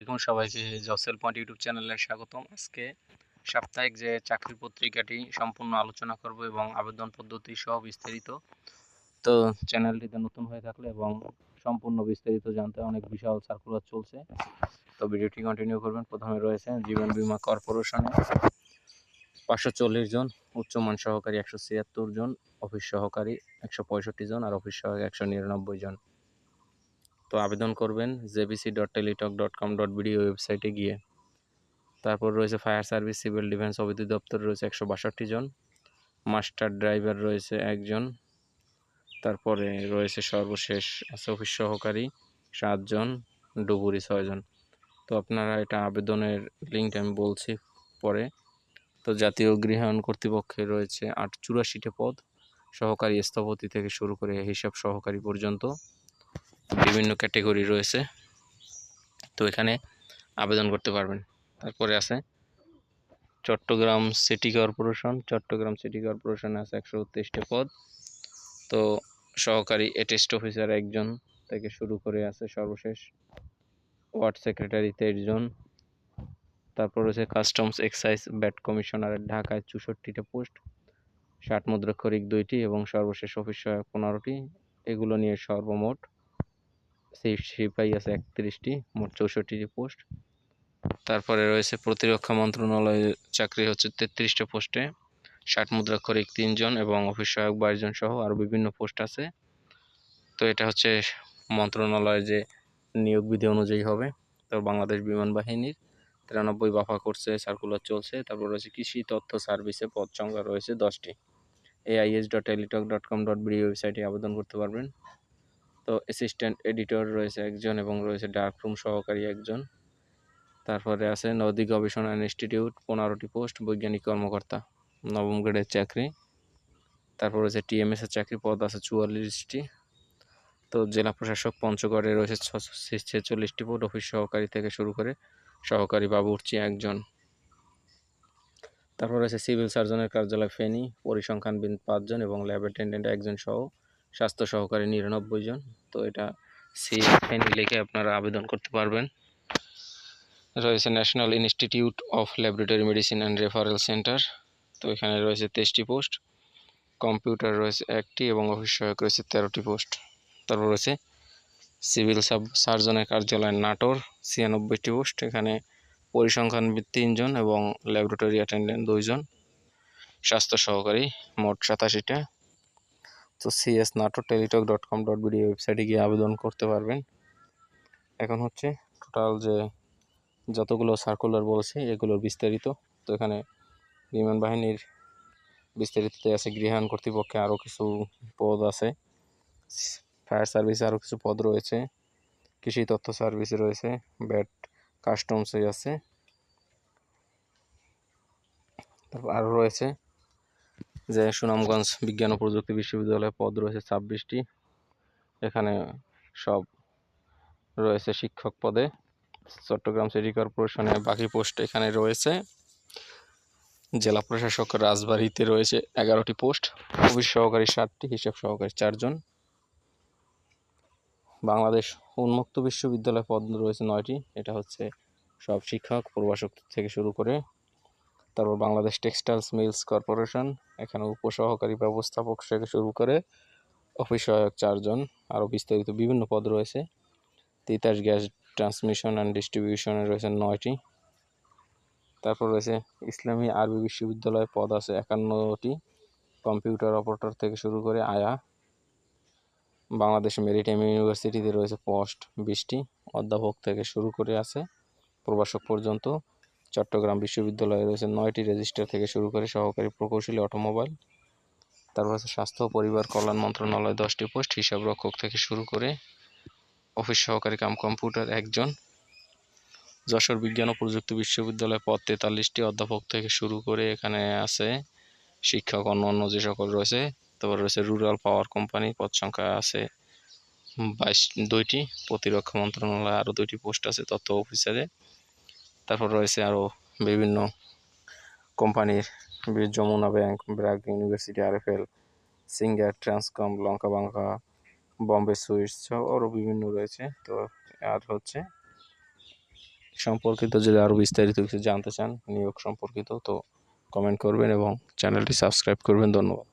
দেখুন সবাইকে জসেল point YouTube চ্যানেলে স্বাগতম। আজকে সাপ্তাহিক যে চাকরি পত্রিকাটি সম্পূর্ণ আলোচনা করব এবং আবেদন পদ্ধতি সহ বিস্তারিত। তো চ্যানেলটিতে নতুন হয়ে থাকলে এবং সম্পূর্ণ বিস্তারিত জানতে অনেক বিশাল সার্কুলার চলছে। তো ভিডিওটি কন্টিনিউ করবেন। প্রথমে রয়েছে জীবন বীমা কর্পোরেশনে। পাঁচশো চল্লিশ জন উচ্চমান সহকারী একশো ছিয়াত্তর জন, অফিস সহকারী একশো পঁয়ষট্টি জন আর অফিস সহকারী একশো নিরানব্বই জন। তো আবেদন করবেন JBC dot Teletalk dot com dot BD ওয়েবসাইটে গিয়ে। তারপর রয়েছে ফায়ার সার্ভিস, সিভিল ডিফেন্স অবিদ্যুৎ দপ্তর রয়েছে একশো বাষট্টি জন। মাস্টার ড্রাইভার রয়েছে একজন। তারপরে রয়েছে সর্বশেষ আছে অফিস সহকারী সাতজন ডুবুরি ছয়জন তো আপনারা এটা আবেদনের লিঙ্কটা আমি বলছি পরে। তো জাতীয় গৃহায়ণ কর্তৃপক্ষে রয়েছে আট চুরাশিটি পদ। সহকারী স্থপতি থেকে শুরু করে হিসাব সহকারী পর্যন্ত। বিভিন্ন ক্যাটেগরি রয়েছে। তো এখানে আবেদন করতে পারবেন। তারপরে আছে Chattogram city corporation Chattogram city কর্পোরেশনে আছে একশো উত্রিশটি পদ। তো সহকারী এটেস্ট অফিসার একজন থেকে শুরু করে আছে সর্বশেষ। ওয়ার্ড সেক্রেটারি তেইশ জন তারপর রয়েছে কাস্টমস এক্সাইজ ব্যাট কমিশনারের ঢাকায় চৌষট্টিটা পোস্ট। ষাট মুদ্রাক্ষরিক দুইটি এবং সর্বশেষ অফিস সহায়ক পনেরোটি। এগুলো নিয়ে সর্বমোট সিপাহী আছে একত্রিশটি, মোট চৌষট্টিটি পোস্ট। তারপরে রয়েছে প্রতিরক্ষা মন্ত্রণালয়ের চাকরি হচ্ছে তেত্রিশটা পোস্টে। ষাট মুদ্রাক্ষরিক তিনজন এবং অফিস সহায়ক বাইশ জন সহ আরও বিভিন্ন পোস্ট আছে। তো এটা হচ্ছে মন্ত্রণালয়ের যে নিয়োগ বিধি অনুযায়ী হবে। তো বাংলাদেশ বিমান বাহিনীর তিরানব্বই বাফা করছে, সার্কুলার চলছে। তারপর রয়েছে কৃষি তথ্য সার্ভিসে পদ সংখ্যা রয়েছে দশটি। AIS dot Teletalk dot com dot BD ওয়েবসাইটে আবেদন করতে পারবেন। তো অ্যাসিস্ট্যান্ট এডিটর রয়েছে একজন এবং রয়েছে ডার্ক রুম সহকারী একজন। তারপরে আছে নদী গবেষণা ইনস্টিটিউট পনেরোটি পোস্ট বৈজ্ঞানিক কর্মকর্তা, নবম গ্রেডের চাকরি। তারপর রয়েছে টিএমএস এর চাকরি পদ আছে চুয়াল্লিশটি। তো জেলা প্রশাসক পঞ্চগড়ে রয়েছে ছেচল্লিশটি পদ অফিস সহকারী থেকে শুরু করে সহকারী বাবুর্চি একজন। তারপর রয়েছে সিভিল সার্জনের কার্যালয় ফেনী, পরিসংখ্যানবিদ পাঁচজন এবং ল্যাব অ্যাটেন্ডেন্ট একজন সহ স্বাস্থ্য সহকারী নিরানব্বই জন। তো এটা সি ফেনী লিখে আপনারা আবেদন করতে পারবেন। রয়েছে national institute of laboratory medicine and referral centre তো এখানে রয়েছে তেইশটি পোস্ট। কম্পিউটার রয়েছে একটি এবং অফিস সহায়ক রয়েছে তেরোটি পোস্ট। তারপর রয়েছে সিভিল সাব সার্জনের কার্যালয় নাটোর, ছিয়ানব্বইটি পোস্ট। এখানে পরিসংখ্যানবিদ তিনজন এবং ল্যাবরেটরি অ্যাটেন্ডেন্ট দুইজন স্বাস্থ্য সহকারী মোট সাতাশিটা। তো CS NATO Teletalk dot com dot BD ওয়েবসাইটে গিয়ে আবেদন করতে পারবেন। এখন হচ্ছে টোটাল যে যতগুলো সার্কুলার বলছে, এগুলোর বিস্তারিত। তো এখানে বিমান বাহিনীর বিস্তারিততে আছে, গৃহায়ণ কর্তৃপক্ষে আরও কিছু পদ আছে। ফায়ার সার্ভিসে আরও কিছু পদ রয়েছে। কৃষি তথ্য সার্ভিস রয়েছে, ব্যাট কাস্টমসে আছে। তারপর আরও রয়েছে যে সুনামগঞ্জ বিজ্ঞান ও প্রযুক্তি বিশ্ববিদ্যালয়ে পদ রয়েছে ছাব্বিশটি। এখানে সব রয়েছে শিক্ষক পদে। চট্টগ্রাম সিটি কর্পোরেশনে বাকি পোস্ট এখানে রয়েছে। জেলা প্রশাসক রাজবাড়িতে রয়েছে এগারোটি পোস্ট। অফিস সহকারী ষাটটি হিসাব সহকারী চারজন। বাংলাদেশ উন্মুক্ত বিশ্ববিদ্যালয় পদ রয়েছে নয়টি। এটা হচ্ছে সব শিক্ষক প্রভাষক থেকে শুরু করে তারপর বাংলাদেশ টেক্সটাইলস মিলস কর্পোরেশন, এখানে উপসহকারী ব্যবস্থাপক থেকে শুরু করে অফিস সহায়ক চারজন আরও বিস্তারিত বিভিন্ন পদ রয়েছে। তিতাস গ্যাস ট্রান্সমিশন অ্যান্ড ডিস্ট্রিবিউশনে রয়েছে নয়টি। তারপর রয়েছে ইসলামী আরবি বিশ্ববিদ্যালয়ে পদ আছে একান্নটি। কম্পিউটার অপারেটর থেকে শুরু করে আয়া। বাংলাদেশ মেরিটাইম ইউনিভার্সিটিতে রয়েছে পোস্ট বিশটি, অধ্যাপক থেকে শুরু করে আছে, প্রভাষক পর্যন্ত। চট্টগ্রাম বিশ্ববিদ্যালয়ে রয়েছে নয়টি রেজিস্টার থেকে শুরু করে সহকারী প্রকৌশলী অটোমোবাইল। তারপর আছে স্বাস্থ্য ও পরিবার কল্যাণ মন্ত্রণালয় দশটি পোস্ট হিসাব রক্ষক থেকে শুরু করে অফিস সহকারী কাম কম্পিউটার একজন। যশোর বিজ্ঞান ও প্রযুক্তি বিশ্ববিদ্যালয় পদ তেতাল্লিশটি অধ্যাপক থেকে শুরু করে এখানে আছে শিক্ষক অন্য অন্য যে সকল রয়েছে। তারপর রয়েছে রুরাল পাওয়ার কোম্পানি, পদ সংখ্যা আছে বাইশ, দুইটি। প্রতিরক্ষা মন্ত্রণালয়ে আরও দুইটি পোস্ট আছে তথ্য অফিসারে। তারপর রয়েছে আরও বিভিন্ন কোম্পানির Jamuna bank BRAC university, RFL, Singer, Transcom, LankaBangla Bombay sweets সহ আরও বিভিন্ন রয়েছে। তো আর হচ্ছে সম্পর্কিত যদি আরও বিস্তারিত কিছু জানতে চান, নিয়োগ সম্পর্কিত, তো কমেন্ট করবেন এবং চ্যানেলটি সাবস্ক্রাইব করবেন। ধন্যবাদ।